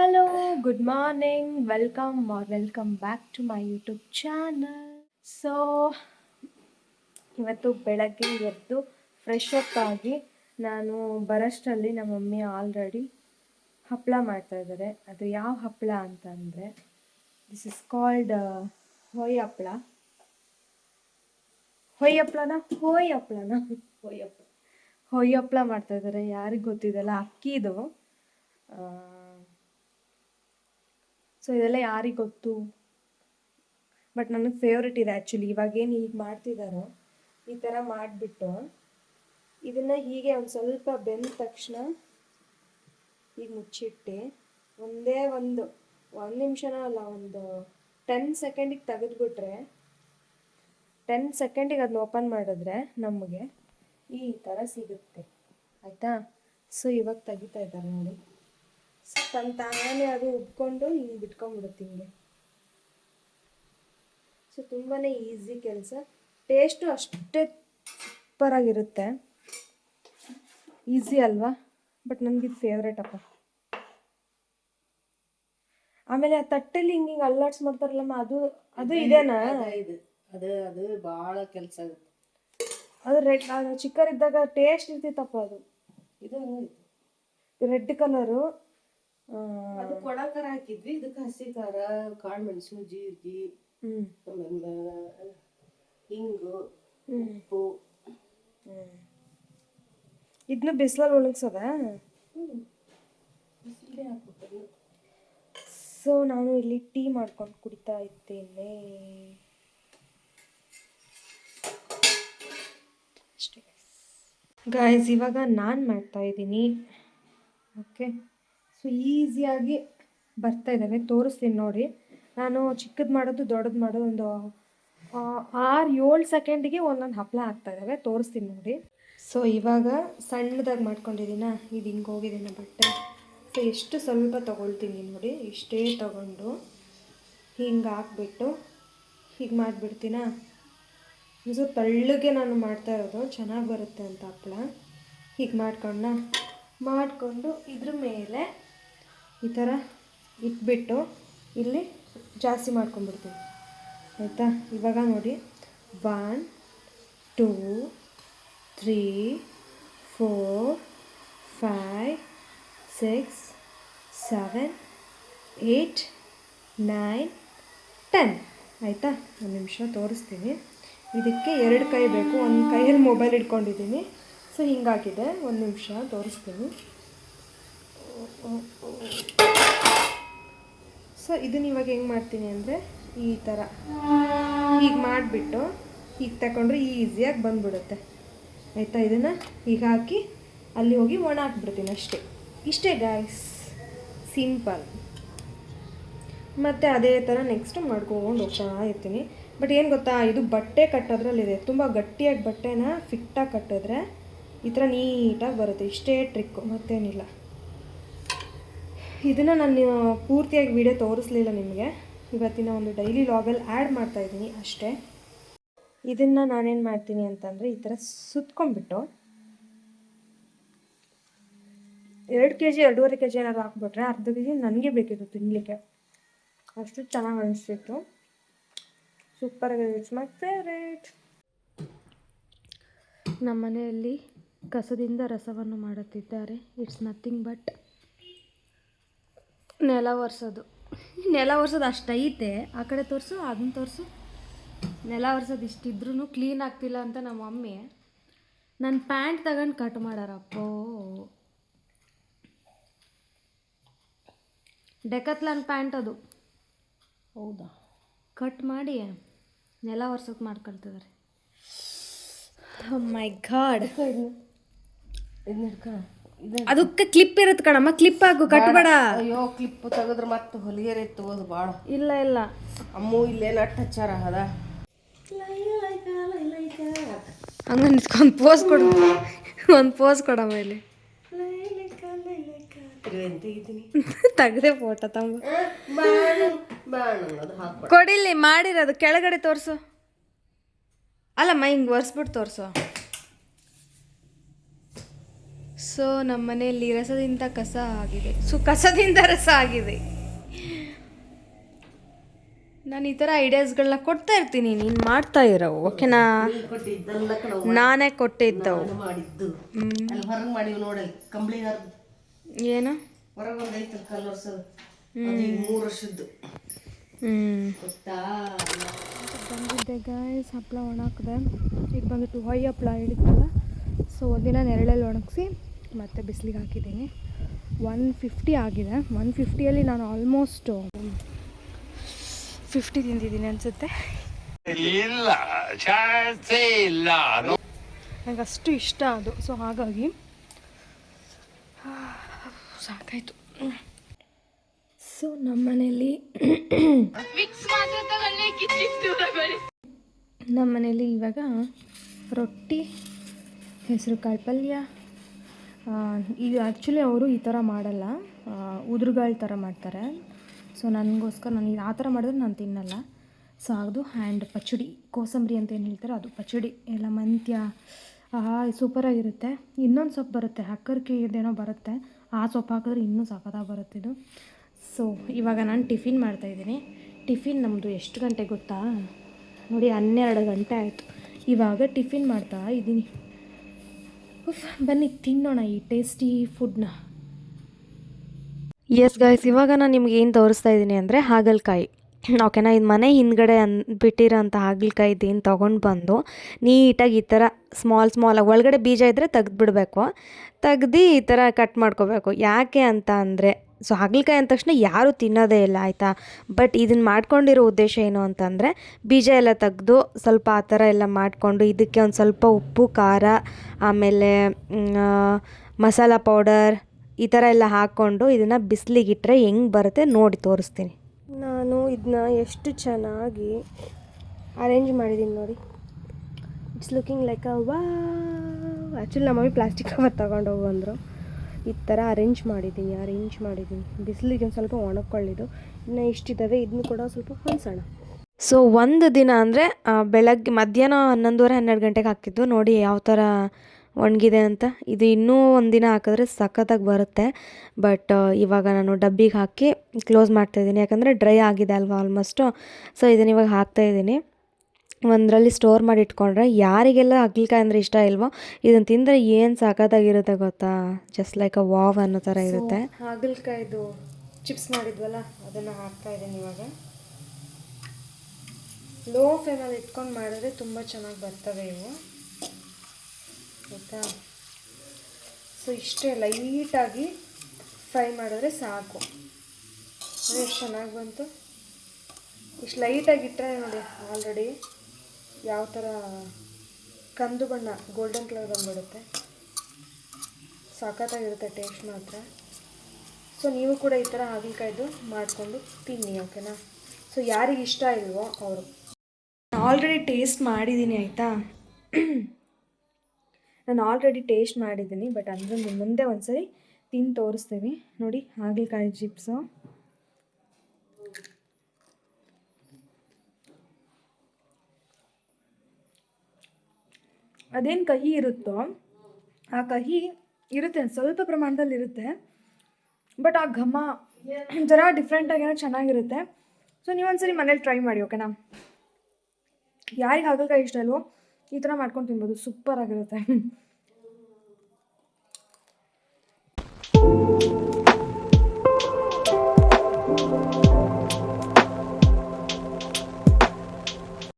Hello good morning welcome or welcome back to my YouTube channel so ಇವತ್ತು ಬೆಳಗ್ಗೆ ಎದ್ದು fresh up ಆಗಿ ನಾನು ಬರೋಷ್ಟರಲ್ಲಿ ನಮ್ಮ ಮಮ್ಮಿ ಆಲ್ರೆಡಿ ಹಪ್ಪಳ ಮಾಡ್ತಾಯಿದ್ದಾರೆ ಅದು ಯಾವ ಹಪ್ಪಳ ಅಂತಂದರೆ ದಿಸ್ ಇಸ್ ಕಾಲ್ಡ್ ಹೊಯ್ ಹಪ್ಪಳ ಹೊಯ್ ಹಪ್ಪಳನ ಹೋಯ್ ಹಪ್ಪಳನ ಹೊಯ್ ಹಪ್ಪಳ ಹೊಯ್ ಹಪ್ಪಳ ಮಾಡ್ತಾಯಿದ್ದಾರೆ ಯಾರಿಗೆ ಗೊತ್ತಿದೆಯಲ್ಲ ಅಕ್ಕಿದು ಸೊ ಇದೆಲ್ಲ ಯಾರಿಗೆ ಗೊತ್ತು? ಬಟ್ ನನಗೆ ಫೇವ್ರೆಟ್ ಇದೆ ಆ್ಯಕ್ಚುಲಿ ಇವಾಗೇನು ಹೀಗೆ ಮಾಡ್ತಿದ್ದಾರೋ ಈ ಥರ ಮಾಡಿಬಿಟ್ಟು, ಇದನ್ನು ಹೀಗೆ ಒಂದು ಸ್ವಲ್ಪ ಬೆಂದ ತಕ್ಷಣ ಈಗ ಮುಚ್ಚಿಟ್ಟು, ಒಂದೇ ಒಂದು ಒಂದು ನಿಮಿಷನೂ ಅಲ್ಲ, ಒಂದು ಟೆನ್ ಸೆಕೆಂಡಿಗೆ ತೆಗೆದುಬಿಟ್ರೆ ಟೆನ್ ಸೆಕೆಂಡಿಗೆ ಅದನ್ನ ಓಪನ್ ಮಾಡಿದ್ರೆ ನಮಗೆ ಈ ಥರ ಸಿಗುತ್ತೆ. ಆಯಿತಾ? ಸೊ ಇವಾಗ ತೆಗಿತಾ ಇದ್ದಾರೆ ನೋಡಿ. ತನ್ನ ತಾನೇ ಅದು ಉಬ್ಕೊಂಡು ಹಿಂಗೆ ಬಿಟ್ಕೊಂಡ್ಬಿಡುತ್ತೆ ಹಿಂಗೆ. ಸೊ ತುಂಬಾ ಈಸಿ ಕೆಲಸ. ಟೇಸ್ಟು ಅಷ್ಟೇ ಸೂಪರಾಗಿರುತ್ತೆ ಈಸಿ ಅಲ್ವಾ? ಬಟ್ ನನಗಿದು ಫೇವ್ರೇಟ್ ಅಪ್ಪ. ಆಮೇಲೆ ಆ ತಟ್ಟೆಲಿ ಹಿಂಗೆ ಹಿಂಗೆ ಅಲ್ಲಾಡ್ಸ್ ಮಾಡ್ತಾರಲ್ಲಮ್ಮ ಅದು ಅದು ಇದೇನಾ? ಇದು. ಅದು ಅದು ಭಾಳ ಕೆಲಸ ಆಗುತ್ತೆ. ಅದು ರೆಡ್ ಚಿಕ್ಕರಿದ್ದಾಗ ಟೇಸ್ಟ್ ಇರ್ತಿತ್ತಪ್ಪ ಅದು. ಇದು ರೆಡ್ ಕಲರು ಅದು ಖಾರ ಹಾಕಿದ್ವಿ. ಇದಕ್ಕೆ ಹಸಿ ಖಾರ ಕಾಳು ಮೆಣಸು ಜೀರಿಗೆ ಆಮೇಲೆ ಹಿಂಗು ಉಪ್ಪು. ಇದನ್ನ ಬಿಸಿಲಲ್ಲಿ ಒಣಗಿಸೋದ? ಸೊ ನಾನು ಇಲ್ಲಿ ಟೀ ಮಾಡ್ಕೊಂಡು ಕುಡಿತಾ ಇದ್ದೇನೆ. ಗಾಯ್ಸ್ ಇವಾಗ ನಾನು ಮಾಡ್ತಾ ಇದ್ದೀನಿ. ಓಕೆ ಸೊ ಈಸಿಯಾಗಿ ಬರ್ತಾ ಇದ್ದಾವೆ ತೋರಿಸ್ತೀನಿ ನೋಡಿ. ನಾನು ಚಿಕ್ಕದು ಮಾಡೋದು ದೊಡ್ಡದು ಮಾಡೋದು ಒಂದು ಆರು ಏಳು ಸೆಕೆಂಡಿಗೆ ಒಂದೊಂದು ಹಪ್ಪಳ ಆಗ್ತಾ ಇದ್ದಾವೆ. ತೋರಿಸ್ತೀನಿ ನೋಡಿ. ಸೊ ಇವಾಗ ಸಣ್ಣದಾಗಿ ಮಾಡ್ಕೊಂಡಿದ್ದೀನ? ಇದು ಹಿಂಗೆ ಹೋಗಿದ್ದೀನ ಬಟ್ಟೆ. ಸೊ ಎಷ್ಟು ಸ್ವಲ್ಪ ತೊಗೊಳ್ತೀನಿ ನೋಡಿ. ಇಷ್ಟೇ ತಗೊಂಡು ಹಿಂಗೆ ಹಾಕ್ಬಿಟ್ಟು ಹೀಗೆ ಮಾಡಿಬಿಡ್ತೀನ? ಸೊ ತಳ್ಳಗೆ ನಾನು ಮಾಡ್ತಾ ಇರೋದು. ಚೆನ್ನಾಗಿ ಬರುತ್ತೆ ಅಂತ ಹಪ್ಪಳ ಹೀಗೆ ಮಾಡ್ಕೊಂಡ ಮಾಡಿಕೊಂಡು ಇದ್ರ ಮೇಲೆ ಈ ಥರ ಇಟ್ಬಿಟ್ಟು ಇಲ್ಲಿ ಜಾಸ್ತಿ ಮಾಡ್ಕೊಂಡ್ಬಿಡ್ತೀನಿ ಆಯಿತಾ? ಇವಾಗ ನೋಡಿ. One, two, three, four, five, six, seven, eight, nine, ten. ಆಯಿತಾ? ಒಂದು ನಿಮಿಷ ತೋರಿಸ್ತೀನಿ. ಇದಕ್ಕೆ ಎರಡು ಕೈ ಬೇಕು. ಒಂದು ಕೈಯಲ್ಲಿ ಮೊಬೈಲ್ ಇಟ್ಕೊಂಡಿದ್ದೀನಿ. ಸೊ, ಹಿಂಗಾಗಿದೆ. ಒಂದು ನಿಮಿಷ ತೋರಿಸ್ತೀನಿ. ಸೊ ಇದನ್ನ ಇವಾಗ ಹೆಂಗೆ ಮಾಡ್ತೀನಿ ಅಂದರೆ ಈ ಥರ ಹೀಗೆ ಮಾಡಿಬಿಟ್ಟು ಹೀಗೆ ತಗೊಂಡ್ರೆ ಈಸಿಯಾಗಿ ಬಂದ್ಬಿಡುತ್ತೆ. ಆಯಿತಾ? ಇದನ್ನು ಹೀಗೆ ಹಾಕಿ ಅಲ್ಲಿ ಹೋಗಿ ಒಣ ಹಾಕ್ಬಿಡ್ತೀನಿ ಅಷ್ಟೇ. ಇಷ್ಟೇ ಗಾಯ್ಸ್ ಸಿಂಪಲ್ ಮತ್ತು ಅದೇ ಥರ ನೆಕ್ಸ್ಟ್ ಮಾಡ್ಕೊಂಡು ಹೋಗ್ತಾ ಇರ್ತೀನಿ. ಬಟ್ ಏನು ಗೊತ್ತಾ? ಇದು ಬಟ್ಟೆ ಕಟ್ಟೋದ್ರಲ್ಲಿದೆ. ತುಂಬ ಗಟ್ಟಿಯಾಗಿ ಬಟ್ಟೆನ ಫಿಟ್ಟಾಗಿ ಕಟ್ಟಿದ್ರೆ ಈ ಥರ ನೀಟಾಗಿ ಬರುತ್ತೆ. ಇಷ್ಟೇ ಟ್ರಿಕ್ಕು ಮತ್ತೇನಿಲ್ಲ. ಇದನ್ನು ನಾನು ಪೂರ್ತಿಯಾಗಿ ವಿಡಿಯೋ ತೋರಿಸ್ಲಿಲ್ಲ ನಿಮಗೆ. ಇವತ್ತಿನ ಒಂದು ಡೈಲಿ ಲಾಗಲ್ಲಿ ಆ್ಯಡ್ ಮಾಡ್ತಾ ಇದ್ದೀನಿ ಅಷ್ಟೇ. ಇದನ್ನು ನಾನೇನು ಮಾಡ್ತೀನಿ ಅಂತಂದರೆ ಈ ಥರ ಸುತ್ಕೊಂಡ್ಬಿಟ್ಟು ಎರಡು ಕೆ ಜಿ ಎರಡೂವರೆ ಕೆ ಜಿ ಏನಾದ್ರು ಹಾಕ್ಬಿಟ್ರೆ ಅರ್ಧ ಕೆ ಜಿ ನನಗೆ ಬೇಕಿತ್ತು ತಿನ್ನಲಿಕ್ಕೆ ಅಷ್ಟು ಚೆನ್ನಾಗಿ ಅನಿಸ್ತಿತ್ತು. ಸೂಪರಾಗಿ ಮೈ ಫೇವ್ರೇಟ್ ನಮ್ಮ ಮನೆಯಲ್ಲಿ ಕಸದಿಂದ ರಸವನ್ನು ಮಾಡುತ್ತಿದ್ದಾರೆ. ಇಟ್ಸ್ ನಥಿಂಗ್ ಬಟ್ ನೆಲ ಒರೆಸೋದು. ನೆಲ ಒರೆಸೋದು ಅಷ್ಟೈತೆ. ಆ ಕಡೆ ತೋರಿಸು ಅದನ್ನ ತೋರಿಸು. ನೆಲ ಒರೆಸೋದು ಇಷ್ಟಿದ್ರೂ ಕ್ಲೀನ್ ಆಗ್ತಿಲ್ಲ ಅಂತ ನಮ್ಮ ಮಮ್ಮಿ. ನನ್ನ ಪ್ಯಾಂಟ್ ತಗೊಂಡು ಕಟ್ ಮಾಡಾರಪ್ಪೋ. ಡೆಕತ್ಲನ್ ಪ್ಯಾಂಟ್ ಅದು. ಹೌದಾ? ಕಟ್ ಮಾಡಿ ನೆಲ ಒರ್ಸೋಕೆ ಮಾಡ್ಕೊಳ್ತಿದ್ದಾರೆ ಮೈ ಗಾಡ್ ಇದನ್ನ ಹಿಡ್ಕ. ಅದಕ್ಕೆ ಕ್ಲಿಪ್ ಇರುತ್ತೆ ಕಣಮ್ಮ. ಕ್ಲಿಪ್ ಹಾಕು ಕಟ್ಬೇಡ. ಅಯ್ಯೋ ಕ್ಲಿಪ್ ತೆಗೆದ್ರೆ ಮತ್ತೆ ಹೊಲಿಗೆರೆ ತಗೋದು ಭಾಳ ಇಲ್ಲ ಇಲ್ಲ. ಅಮ್ಮು ಇಲ್ಲೇ ನಟ್ ಹಚ್ಚಾರ ಅದ? ಹಂಗ ನಿಂತ್ಕೊಂಡು ಪೋಸ್ ಕೊಡು. ಒಂದು ಪೋಸ್ ಕೊಡಮ್ಮ ಇಲ್ಲಿ. ತೆಗ್ದೆ ಫೋಟೋ ತಮ್ಮ ಕೊಡಿಲ್ಲಿ ಮಾಡಿರೋದು ಕೆಳಗಡೆ ತೋರಿಸು. ಅಲ್ಲಮ್ಮ ಹಿಂಗೆ ಒರೆಸ್ಬಿಟ್ಟು ತೋರಿಸು. ಸೊ ನಮ್ಮ ಮನೆಯಲ್ಲಿ ರಸದಿಂದ ಕಸ ಆಗಿದೆ. ಸೊ ಕಸದಿಂದ ರಸ ಆಗಿದೆ. ನಾನು ಈ ಥರ ಐಡಿಯಾಸ್ಗಳನ್ನ ಕೊಡ್ತಾ ಇರ್ತೀನಿ. ನೀನು ಮಾಡ್ತಾ ಇರೋ ಓಕೆನಾ ನಾನೇ ಕೊಟ್ಟಿದ್ದವು. ಏನು? ಬಂದಿದ್ದೆ ಗಾಯ್ಸ್ ಹಪ್ಪಳ ಒಣಾಕಿದೆ ಈಗ ಬಂದ್ಬಿಟ್ಟು ಹೊಯ್ ಹಪ್ಪಳ ಹೇಳಿದ್ನಲ್ಲ? ಸೊ ಒಂದಿನ ನೆರಳಲ್ಲಿ ಒಣಗಿಸಿ ಮತ್ತೆ ಬಿಸಿಲಿಗೆ ಹಾಕಿದ್ದೀನಿ. ಒನ್ ಫಿಫ್ಟಿ ಆಗಿದೆ. ಒನ್ ಫಿಫ್ಟಿಯಲ್ಲಿ ನಾನು ಆಲ್ಮೋಸ್ಟ್ ಫಿಫ್ಟಿ ತಿಂದಿದ್ದೀನಿ ಅನಿಸುತ್ತೆ. ಇಲ್ಲ ಇಲ್ಲ. ನನಗೆ ಅಷ್ಟು ಇಷ್ಟ ಅದು. ಸೊ ಹಾಗಾಗಿ ಸಾಕಾಯಿತು. ಸೊ ನಮ್ಮ ಮನೆಯಲ್ಲಿ ನಮ್ಮ ಮನೆಯಲ್ಲಿ ಇವಾಗ ರೊಟ್ಟಿ ಹೆಸರು ಕಾಳು ಪಲ್ಯ ಇದು ಆ್ಯಕ್ಚುಲಿ ಅವರು ಈ ಥರ ಮಾಡಲ್ಲ. ಉದುರುಗಾಳು ಥರ ಮಾಡ್ತಾರೆ. ಸೊ ನನಗೋಸ್ಕರ ನಾನು ಆ ಥರ ಮಾಡಿದ್ರೆ ನಾನು ತಿನ್ನಲ್ಲ. ಸೊ ಅದು ಹ್ಯಾಂಡ್ ಪಚಡಿ, ಕೋಸಂಬರಿ ಅಂತ ಏನು ಹೇಳ್ತಾರೆ ಅದು ಪಚಡಿ. ಎಲ್ಲ ಮಂತ್ಯ ಸೂಪರಾಗಿರುತ್ತೆ ಇನ್ನೊಂದು ಸೊಪ್ಪು ಬರುತ್ತೆ, ಹಕ್ಕರ್ಕಿ ಇದೇನೋ ಬರುತ್ತೆ. ಆ ಸೊಪ್ಪು ಹಾಕಿದ್ರೆ ಇನ್ನೂ ಸಖತ್ತಾಗಿ ಬರುತ್ತೆ ಇದು. ಸೊ ಇವಾಗ ನಾನು ಟಿಫಿನ್ ಮಾಡ್ತಾಯಿದ್ದೀನಿ ಟಿಫಿನ್ ನಮ್ಮದು ಎಷ್ಟು ಗಂಟೆ ಗೊತ್ತಾ? ನೋಡಿ, ಹನ್ನೆರಡು ಗಂಟೆ ಆಯಿತು. ಇವಾಗ ಟಿಫಿನ್ ಮಾಡ್ತಾ ಇದ್ದೀನಿ. ಬನ್ನಿ, ತಿನ್ನೋಣ ಈ ಟೇಸ್ಟಿ ಫುಡ್ನ ಎಸ್ ಗಾಯ್ಸ್ ಇವಾಗ ನಾನು ನಿಮ್ಗೆ ಏನು ತೋರಿಸ್ತಾ ಇದ್ದೀನಿ ಅಂದರೆ ಹಾಗಲಕಾಯಿ. ಓಕೆನಾ ಇದು ಮನೆ ಹಿಂದ್ಗಡೆ ಅನ್, ಬಿಟ್ಟಿರೋಂಥ ಹಾಗಲಕಾಯಿ ಇದೇನು ತೊಗೊಂಡು ಬಂದು ನೀಟಾಗಿ ಈ ಥರ ಸ್ಮಾಲ್ ಸ್ಮಾಲ್ ಒಳಗಡೆ ಬೀಜ ಇದ್ದರೆ ತೆಗ್ದುಬಿಡ್ಬೇಕು. ತೆಗ್ದು ಈ ಥರ ಕಟ್ ಮಾಡ್ಕೋಬೇಕು. ಯಾಕೆ ಅಂತ ಅಂದರೆ ಸೊ ಹಾಗಲಕಾಯಿ ಅಂದ ತಕ್ಷಣ ಯಾರೂ ತಿನ್ನೋದೇ ಇಲ್ಲ, ಆಯಿತಾ? ಬಟ್ ಇದನ್ನು ಮಾಡ್ಕೊಂಡಿರೋ ಉದ್ದೇಶ ಏನು ಅಂತಂದರೆ, ಬೀಜ ಎಲ್ಲ ತೆಗೆದು ಸ್ವಲ್ಪ ಆ ಥರ ಎಲ್ಲ ಮಾಡಿಕೊಂಡು ಇದಕ್ಕೆ ಒಂದು ಸ್ವಲ್ಪ ಉಪ್ಪು, ಖಾರ, ಆಮೇಲೆ ಮಸಾಲ ಪೌಡರ್ ಈ ಥರ ಎಲ್ಲ ಹಾಕ್ಕೊಂಡು ಇದನ್ನು ಬಿಸಿಲಿಗಿಟ್ರೆ ಹೆಂಗೆ ಬರುತ್ತೆ ನೋಡಿ ತೋರಿಸ್ತೀನಿ. ನಾನು ಇದನ್ನ ಎಷ್ಟು ಚೆನ್ನಾಗಿ ಅರೇಂಜ್ ಮಾಡಿದ್ದೀನಿ ನೋಡಿ. ಇಟ್ಸ್ ಲುಕಿಂಗ್ ಲೈಕ್ ಅ ವಾ ಆ್ಯಕ್ಚುಲಿ ನಮ್ಮ ಮಮ್ಮಿ ಪ್ಲಾಸ್ಟಿಕ್ ಕವರ್ ತೊಗೊಂಡು ಹೋಗು ಈ ಥರ ಅರೇಂಜ್ ಮಾಡಿದ್ದೀನಿ ಅರೇಂಜ್ ಮಾಡಿದ್ದೀನಿ. ಬಿಸಿಲಿಗೆ ಒಂದು ಸ್ವಲ್ಪ ಒಣಕೊಳ್ಳಿದ್ದು ಇನ್ನು ಇಷ್ಟಿದ್ದಾವೆ ಇದನ್ನು ಕೂಡ ಸ್ವಲ್ಪ ಹೊಂದ್ಸೋಣ ಸೊ ಒಂದು ದಿನ ಅಂದರೆ ಬೆಳಗ್ಗೆ ಮಧ್ಯಾಹ್ನ ಹನ್ನೊಂದುವರೆ, ಹನ್ನೆರಡು ಗಂಟೆಗೆ ಹಾಕಿದ್ದು. ನೋಡಿ ಯಾವ ಥರ ಒಣಗಿದೆ ಅಂತ. ಇದು ಇನ್ನೂ ಒಂದು ದಿನ ಹಾಕಿದ್ರೆ ಸಖತ್ತಾಗಿ ಬರುತ್ತೆ. ಬಟ್ ಇವಾಗ ನಾನು ಡಬ್ಬಿಗೆ ಹಾಕಿ ಕ್ಲೋಸ್ ಮಾಡ್ತಾಯಿದ್ದೀನಿ ಯಾಕಂದರೆ ಡ್ರೈ ಆಗಿದೆ ಅಲ್ವಾ ಆಲ್ಮೋಸ್ಟು ಸೊ ಇದನ್ನು ಇವಾಗ ಹಾಕ್ತಾಯಿದ್ದೀನಿ ಒಂದರಲ್ಲಿ ಸ್ಟೋರ್ ಮಾಡಿ ಇಟ್ಕೊಂಡ್ರೆ ಯಾರಿಗೆಲ್ಲ ಹಾಗಲಕಾಯಿ ಅಂದರೆ ಇಷ್ಟ ಇಲ್ವೋ ಇದನ್ನು ತಿಂದರೆ ಏನು ಸಾಕತ್ತಾಗಿರುತ್ತೆ ಗೊತ್ತಾ? ಜಸ್ಟ್ ಲೈಕ್ ಅ ವಾವ್ ಅನ್ನೋ ಥರ ಇರುತ್ತೆ. ಹಾಗಲಕಾಯ್ದು ಚಿಪ್ಸ್ ಮಾಡಿದ್ವಲ್ಲ ಅದನ್ನು ಹಾಕ್ತಾ ಇದ್ದೀನಿ ಇವಾಗ. ಲೋ ಫ್ಲೇಮಲ್ಲಿ ಇಟ್ಕೊಂಡು ಮಾಡಿದ್ರೆ ತುಂಬ ಚೆನ್ನಾಗಿ ಬರ್ತವೆ ಇವು. ಆಯಿತಾ ಸೊ ಇಷ್ಟೇ ಲೈಟಾಗಿ ಫ್ರೈ ಮಾಡಿದ್ರೆ ಸಾಕು. ಎಷ್ಟು ಚೆನ್ನಾಗಿ ಬಂತು. ಇಷ್ಟು ಲೈಟಾಗಿ ಇಟ್ಟರೆ ನೋಡಿ ಆಲ್ರೆಡಿ ಯಾವ ಥರ ಕಂದು ಬಣ್ಣ ಗೋಲ್ಡನ್ ಕಲರ್ ಬಂದ್ಬಿಡುತ್ತೆ. ಸಖತ್ತಾಗಿರುತ್ತೆ ಟೇಸ್ಟ್ ಮಾತ್ರ. ಸೊ ನೀವು ಕೂಡ ಈ ಥರ ಹಾಗಲಕಾಯ್ದು ಮಾಡಿಕೊಂಡು ತಿನ್ನಿ ಓಕೆನಾ ಸೊ ಯಾರಿಗೆ ಇಷ್ಟ ಇಲ್ವೋ ಅವರು. ಆಲ್ರೆಡಿ ಟೇಸ್ಟ್ ಮಾಡಿದ್ದೀನಿ ಆಯಿತಾ? ನಾನು ಆಲ್ರೆಡಿ ಟೇಸ್ಟ್ ಮಾಡಿದ್ದೀನಿ ಬಟ್ ಅಂದರೆ ಮುಂದೆ ಒಂದ್ಸರಿ ತಿಂದು ತೋರಿಸ್ತೀನಿ ನೋಡಿ, ಹಾಗಲಕಾಯಿ ಚಿಪ್ಸು ಅದೇನು ಕಹಿ ಇರುತ್ತೋ ಆ ಕಹಿ ಇರುತ್ತೆ, ಸ್ವಲ್ಪ ಪ್ರಮಾಣದಲ್ಲಿ ಇರುತ್ತೆ. ಬಟ್ ಆ ಘಮ ಜರ ಡಿಫ್ರೆಂಟಾಗೇನೋ ಚೆನ್ನಾಗಿರುತ್ತೆ. ಸೊ ನೀವೊಂದ್ಸರಿ ಮನೇಲಿ ಟ್ರೈ ಮಾಡಿ ಓಕೆನಾ ಯಾರಿಗೆ ಹಾಗಲಕಾಯಿ ಇಷ್ಟ ಅಲ್ವೋ ಈ ಥರ ಮಾಡ್ಕೊಂಡು ತಿನ್ಬೋದು. ಸೂಪರ್ ಆಗಿರುತ್ತೆ.